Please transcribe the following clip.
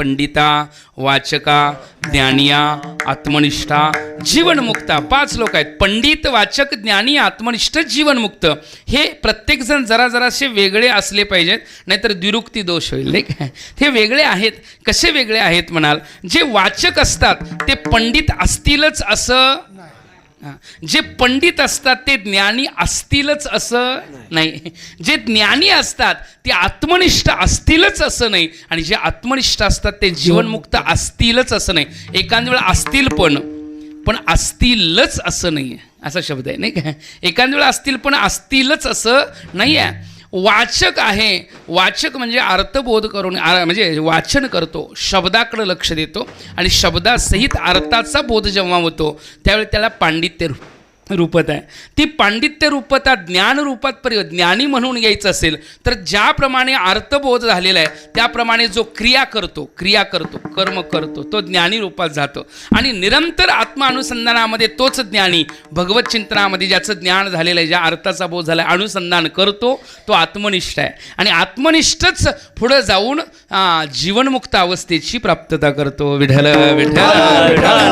पंडिता वाचका ज्ञानिया आत्मनिष्ठा जीवनमुक्ता. पाच लोक आहेत. पंडित वाचक ज्ञानी आत्मनिष्ठ जीवनमुक्त. हे प्रत्येकजण जरा जरासे वेगळे असले पाहिजेत नाहीतर द्विरुक्ती दोष होईल नाही काय ते वेगळे आहेत. कसे वेगळे आहेत म्हणाल? जे वाचक असतात ते पंडित असतीलच असं जे पंडित असतात ते ज्ञानी असतीलच असं नाही. जे ज्ञानी असतात ते आत्मनिष्ठ असतीलच असं नाही. आणि जे आत्मनिष्ठ असतात ते जीवनमुक्त असतीलच असं नाही. एखाद्या वेळा असतील पण पण असतीलच असं नाही असा शब्द आहे नाही का? एखाद्या वेळा असतील पण असतीलच असं नाही आहे वाचक आहे. वाचक म्हणजे अर्थबोध करून म्हणजे वाचन करतो शब्दाकडे लक्ष देतो आणि शब्दासहित अर्थाचा बोध जेव्हा होतो त्यावेळी त्याला पांडित्य रूपत आहे. ती पांडित्य रूपता ज्ञान रूपात परि ज्ञानी म्हणून यायचं असेल तर ज्याप्रमाणे अर्थबोध झालेला आहे त्याप्रमाणे जो क्रिया करतो क्रिया करतो कर्म करतो तो ज्ञानी रूपात जातो. आणि निरंतर आत्मानुसंधानामध्ये तोच ज्ञानी भगवत चिंतनामध्ये ज्याचं ज्ञान झालेलं आहे ज्या अर्थाचा बोध झाला अनुसंधान करतो तो आत्मनिष्ठ आहे. आणि आत्मनिष्ठच पुढं जाऊन जीवनमुक्त अवस्थेची प्राप्तता करतो. विठाला विठाला